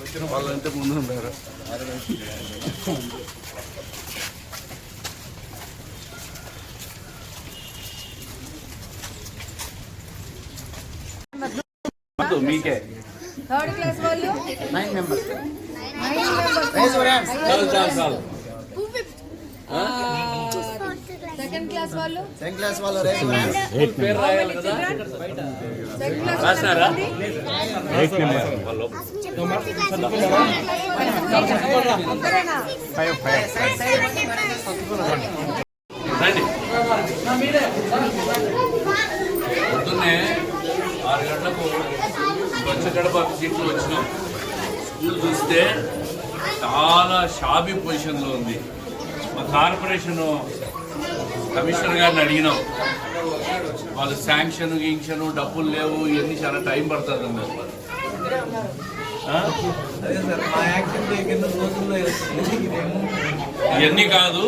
వచ్చిన వాళ్ళంటే ముందు ఉంటారు మీకే థర్డ్ క్లాస్ వాళ్ళు నైన్ మెంబర్స్ మెంబర్స్ చాలు చాలు చాలు సెకండ్ క్లాస్ వాళ్ళు? సెకండ్ క్లాస్ పొద్దున్నే ఆరు గంటలకు స్వచ్ఛ గడప సీట్లు వచ్చినాం. స్కూల్ చూస్తే చాలా షాబీ పొజిషన్లో ఉంది. మా కార్పొరేషన్ కమిషనర్ గారిని అడిగినాం. వాళ్ళు శాంక్షన్ గింక్షన్ డబ్బులు లేవు ఇవన్నీ చాలా టైం పడుతుంది అన్నారు ఇవన్నీ కాదు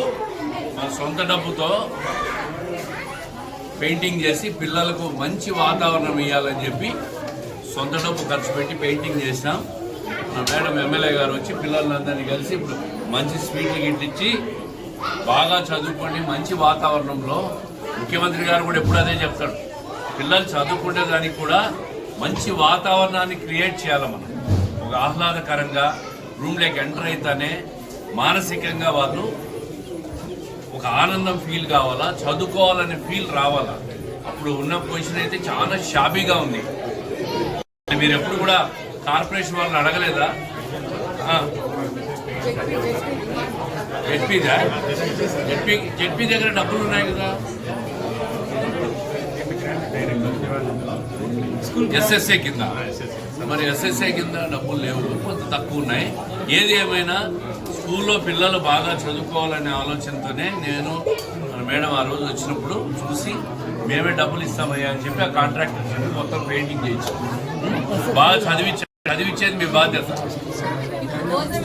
మా సొంత డబ్బుతో పెయింటింగ్ చేసి పిల్లలకు మంచి వాతావరణం ఇవ్వాలని చెప్పి సొంత డబ్బు ఖర్చు పెట్టి పెయింటింగ్ చేసినాం. మా మేడం ఎమ్మెల్యే గారు వచ్చి పిల్లలందరినీ కలిసి ఇప్పుడు మంచి స్వీట్లు గిట్లు ఇచ్చి బాగా చదువుకోండి మంచి వాతావరణంలో ముఖ్యమంత్రి గారు కూడా ఎప్పుడు అదే చెప్తాడు పిల్లలు చదువుకునే దానికి కూడా మంచి వాతావరణాన్ని క్రియేట్ చేయాలి మనం. ఒక ఆహ్లాదకరంగా రూమ్లోకి ఎంటర్ అయితేనే మానసికంగా వాళ్ళు ఒక ఆనందం ఫీల్ కావాలా చదువుకోవాలనే ఫీల్ రావాలా. అప్పుడు ఉన్న పొజిషన్ అయితే చాలా షాబీగా ఉంది. మీరు ఎప్పుడు కూడా కార్పొరేషన్ వాళ్ళని అడగలేదా? జెడ్పీదా? జెడ్పీ జెడ్పీ దగ్గర డబ్బులు ఉన్నాయి కదా. ఎస్ఎస్ఏ కింద. మరి ఎస్ఎస్ఏ కింద డబ్బులు లేవు. కొంత తక్కువ ఉన్నాయి. ఏది ఏమైనా స్కూల్లో పిల్లలు బాగా చదువుకోవాలనే ఆలోచనతోనే నేను మేడం ఆ రోజు వచ్చినప్పుడు చూసి మేమే డబ్బులు ఇస్తామయ్యా అని చెప్పి ఆ కాంట్రాక్ట్ మొత్తం పెయింటింగ్ చేయించాం బాగా చదివించాను చదివించేది మీ బాధ్యత. భోజనం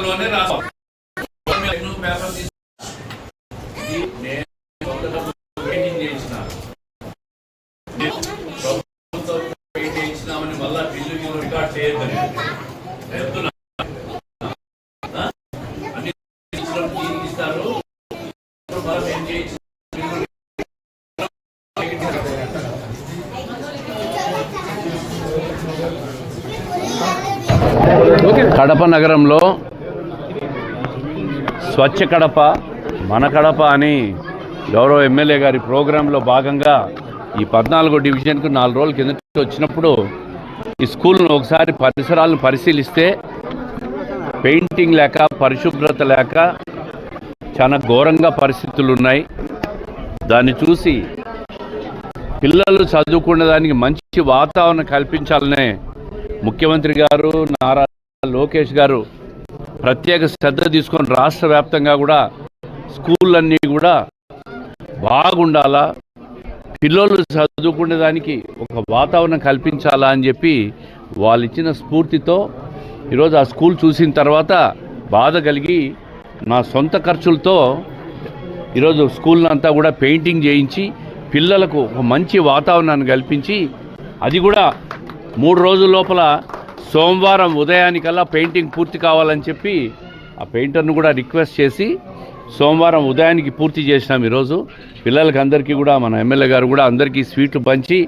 లెక్కలోనే మీ పేపర్ నేను పెయింటింగ్ చేయించినామని మళ్ళా బిల్లు మీరు రికార్డ్ చేయొద్దని చెప్తున్నా అన్ని ఇస్తారు చేయించిన కడప నగరంలో స్వచ్ఛ కడప మన కడప అని గౌరవ ఎమ్మెల్యే గారి ప్రోగ్రాంలో భాగంగా ఈ పద్నాలుగో డివిజన్కు నాలుగు రోజుల కిందట వచ్చినప్పుడు ఈ స్కూల్ను ఒకసారి పరిసరాలను పరిశీలిస్తే పెయింటింగ్ లేక పరిశుభ్రత లేక చాలా ఘోరంగా పరిస్థితులు ఉన్నాయి. దాన్ని చూసి పిల్లలు చదువుకునే దానికి మంచి వాతావరణం కల్పించాలనే ముఖ్యమంత్రి గారు నారా లోకేష్ గారు ప్రత్యేక శ్రద్ధ తీసుకొని రాష్ట్ర వ్యాప్తంగా కూడా స్కూళ్ళన్నీ కూడా బాగుండాలా? పిల్లలు చదువుకునే దానికి ఒక వాతావరణం కల్పించాలా అని చెప్పి వాళ్ళు ఇచ్చిన స్ఫూర్తితో ఈరోజు ఆ స్కూల్ చూసిన తర్వాత బాధ కలిగి నా సొంత ఖర్చులతో ఈరోజు స్కూల్ అంతా కూడా పెయింటింగ్ చేయించి పిల్లలకు ఒక మంచి వాతావరణాన్ని కల్పించి అది కూడా మూడు రోజుల లోపల సోమవారం ఉదయానికల్లా పెయింటింగ్ పూర్తి కావాలని చెప్పి ఆ పెయింటర్ను కూడా రిక్వెస్ట్ చేసి సోమవారం ఉదయానికి పూర్తి చేసినాం ఈరోజు. పిల్లలకి అందరికీ కూడా మన ఎమ్మెల్యే గారు కూడా అందరికీ స్వీట్లు పంచి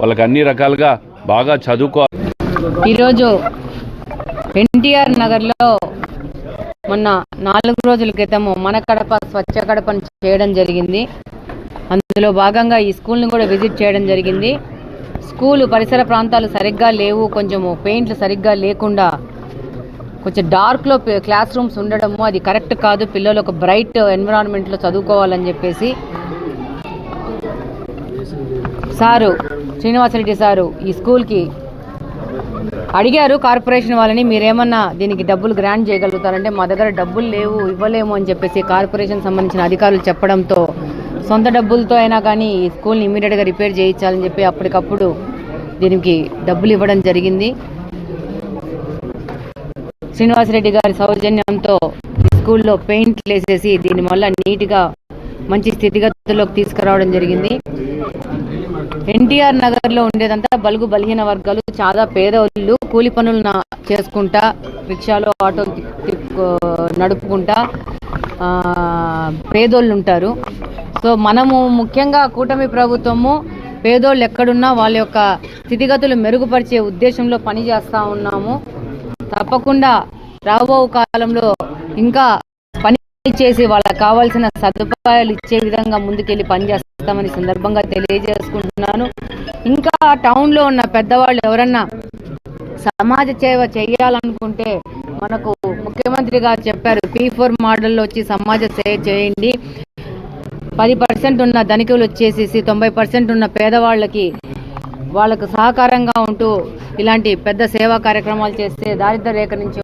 వాళ్ళకి అన్ని రకాలుగా బాగా చదువుకో ఈరోజు ఎన్టీఆర్ నగర్లో మొన్న నాలుగు రోజుల క్రితము మన కడప స్వచ్ఛ కడపను చేయడం జరిగింది. అందులో భాగంగా ఈ స్కూల్ని కూడా విజిట్ చేయడం జరిగింది. స్కూలు పరిసర ప్రాంతాలు సరిగ్గా లేవు కొంచెము పెయింట్లు సరిగ్గా లేకుండా కొంచెం డార్క్లో క్లాస్ రూమ్స్ ఉండడము అది కరెక్ట్ కాదు. పిల్లలు ఒక బ్రైట్ ఎన్విరాన్మెంట్లో చదువుకోవాలని చెప్పేసి సారు శ్రీనివాసరెడ్డి సారు ఈ స్కూల్కి అడిగారు కార్పొరేషన్ వాళ్ళని మీరేమన్నా దీనికి డబ్బులు గ్రాంట్ చేయగలుగుతారంటే మా దగ్గర డబ్బులు లేవు ఇవ్వలేము అని చెప్పేసి కార్పొరేషన్ సంబంధించిన అధికారులు చెప్పడంతో సొంత డబ్బులతో అయినా కానీ ఈ స్కూల్ని ఇమీడియట్గా రిపేర్ చేయించాలని చెప్పి అప్పటికప్పుడు దీనికి డబ్బులు ఇవ్వడం జరిగింది. శ్రీనివాసరెడ్డి గారి సౌజన్యంతో స్కూల్లో పెయింట్లు వేసేసి దీని వల్ల నీట్గా మంచి స్థితిగతుల్లోకి తీసుకురావడం జరిగింది. ఎన్టీఆర్ నగర్లో ఉండేదంతా బలుగు బలహీన వర్గాలు చాలా పేదవాళ్ళు కూలి పనులు చేసుకుంటా రిక్షాలో ఆటో నడుపుకుంటా ఆ, పేదోళ్ళు ఉంటారు. సో మనము ముఖ్యంగా కూటమి ప్రభుత్వము పేదోళ్ళు ఎక్కడున్నా వాళ్ళ యొక్క స్థితిగతులు మెరుగుపరిచే ఉద్దేశంలో పనిచేస్తూ ఉన్నాము. తప్పకుండా రాబో కాలంలో ఇంకా పని చేసి వాళ్ళకి కావాల్సిన సదుపాయాలు ఇచ్చే విధంగా ముందుకెళ్ళి పనిచేస్తామని సందర్భంగా తెలియజేసుకుంటున్నాను. ఇంకా టౌన్లో ఉన్న పెద్దవాళ్ళు ఎవరన్నా సమాజ సేవ చేయాలనుకుంటే మనకు ముఖ్యమంత్రి గారు చెప్పారు పీ ఫోర్ మోడల్లో వచ్చి సమాజ సేవ చేయండి. పది పర్సెంట్ ఉన్న ధనికులు వచ్చేసేసి తొంభై పర్సెంట్ ఉన్న పేదవాళ్ళకి వాళ్ళకు సహకారంగా ఉంటూ ఇలాంటి పెద్ద సేవా కార్యక్రమాలు చేస్తే దారిద్ర రేఖ నుంచి